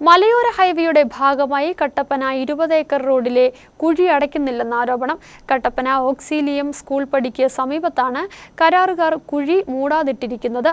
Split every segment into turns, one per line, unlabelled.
മലയോര ഹൈവേയുടെ ഭാഗമായി കട്ടപ്പന ഇരുപത് ഏക്കർ റോഡിലെ കുഴി അടയ്ക്കുന്നില്ലെന്ന ആരോപണം. കട്ടപ്പന ഓക്സിലിയം സ്കൂൾ പടിക്ക് സമീപത്താണ് കരാറുകാർ കുഴി മൂടാതിട്ടിരിക്കുന്നത്.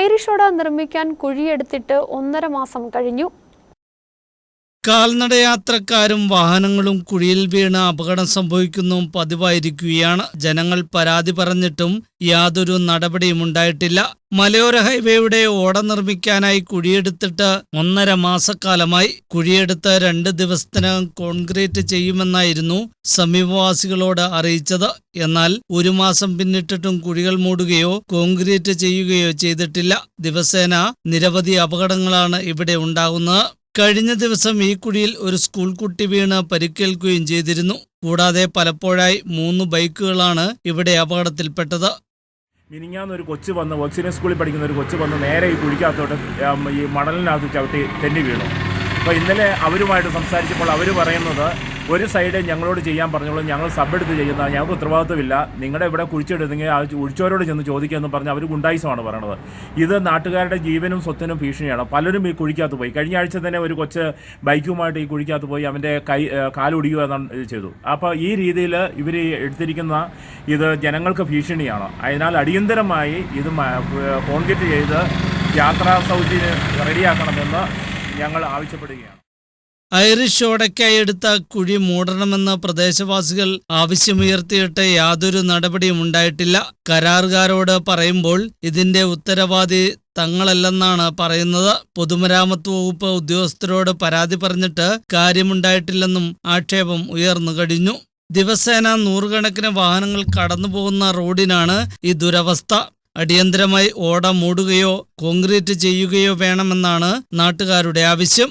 ഐറിഷോട നിർമ്മിക്കാൻ കുഴിയെടുത്തിട്ട് ഒന്നര മാസം കഴിഞ്ഞു.
കാൽനടയാത്രക്കാരും വാഹനങ്ങളും കുഴിയിൽ വീണ് അപകടം സംഭവിക്കുന്നു പതിവായിരിക്കുകയാണ്. ജനങ്ങൾ പരാതി പറഞ്ഞിട്ടും യാതൊരു നടപടിയും ഉണ്ടായിട്ടില്ല. മലയോര ഹൈവേയുടെ ഓട നിർമ്മിക്കാനായി കുഴിയെടുത്തിട്ട് ഒന്നര മാസക്കാലമായി. കുഴിയെടുത്ത് രണ്ട് ദിവസത്തിനകം കോൺക്രീറ്റ് ചെയ്യുമെന്നായിരുന്നു സമീപവാസികളോട് അറിയിച്ചത്. എന്നാൽ ഒരു മാസം പിന്നിട്ടിട്ടും കുഴികൾ മൂടുകയോ കോൺക്രീറ്റ് ചെയ്യുകയോ ചെയ്തിട്ടില്ല. ദിവസേന നിരവധി അപകടങ്ങളാണ് ഇവിടെ ഉണ്ടാകുന്നത്. കഴിഞ്ഞ ദിവസം ഈ കുഴിയിൽ ഒരു സ്കൂൾ കുട്ടി വീണ് പരിക്കേൽക്കുകയും ചെയ്തിരുന്നു. കൂടാതെ പലപ്പോഴായി മൂന്ന് ബൈക്കുകളാണ് ഇവിടെ അപകടത്തിൽപ്പെട്ടത്.
മിനിങ്ങാന്ന് ഒരു കൊച്ചു വന്ന് ഓക്സിജൻ സ്കൂളിൽ പഠിക്കുന്ന ഒരു കൊച്ചു വന്ന് നേരെ ഈ കുഴിക്കകത്തോട്ട് ഈ മണലിനകത്ത് ചവിട്ടി തെന്നി വീണു. അപ്പോൾ ഇന്നലെ അവരുമായിട്ട് സംസാരിച്ചപ്പോൾ അവർ പറയുന്നത് ഒരു സൈഡ് ഞങ്ങളോട് ചെയ്യാൻ പറഞ്ഞോളൂ ഞങ്ങൾ സബ് എടുത്ത് ചെയ്യുന്ന ഞങ്ങൾക്ക് ഉത്തരവാദിത്വമില്ല. നിങ്ങളുടെ ഇവിടെ കുഴിച്ചെടുത്തെങ്കിൽ ആ ഒഴിച്ചവരോട് ചെന്ന് ചോദിക്കുമെന്ന് പറഞ്ഞ് അവർ ഗുണ്ടായിസമാണ് പറയണത്. ഇത് നാട്ടുകാരുടെ ജീവനും സ്വത്തിനും ഭീഷണിയാണ്. പലരും ഈ കുഴിക്കാത്ത പോയി. കഴിഞ്ഞ ആഴ്ച തന്നെ ഒരു കൊച്ച് ബൈക്കുമായിട്ട് ഈ കുഴിക്കാത്ത പോയി അവന്റെ കൈ കാലൊടിയുക എന്നാണ് ചെയ്തു. അപ്പോൾ ഈ രീതിയിൽ ഇവർ എടുത്തിരിക്കുന്ന ഇത് ജനങ്ങൾക്ക് ഭീഷണിയാണ്. അതിനാൽ അടിയന്തരമായി ഇത് കോൺക്രീറ്റ് ചെയ്ത് യാത്രാ സൗകര്യം റെഡിയാക്കണമെന്ന് ഞങ്ങൾ ആവശ്യപ്പെടുകയാണ്.
ഐറിഷ് ഓടയ്ക്കായി എടുത്ത കുഴി മൂടണമെന്ന് പ്രദേശവാസികൾ ആവശ്യമുയർത്തിയിട്ട് യാതൊരു നടപടിയും ഉണ്ടായിട്ടില്ല. കരാറുകാരോട് പറയുമ്പോൾ ഇതിന്റെ ഉത്തരവാദി തങ്ങളല്ലെന്നാണ് പറയുന്നത്. പൊതുമരാമത്ത് വകുപ്പ് ഉദ്യോഗസ്ഥരോട് പരാതി പറഞ്ഞിട്ട് കാര്യമുണ്ടായിട്ടില്ലെന്നും ആക്ഷേപം ഉയർന്നു കഴിഞ്ഞു. ദിവസേന നൂറുകണക്കിന് വാഹനങ്ങൾ കടന്നുപോകുന്ന റോഡിനാണ് ഈ ദുരവസ്ഥ. അടിയന്തരമായി ഓട മൂടുകയോ കോൺക്രീറ്റ് ചെയ്യുകയോ വേണമെന്നാണ് നാട്ടുകാരുടെ ആവശ്യം.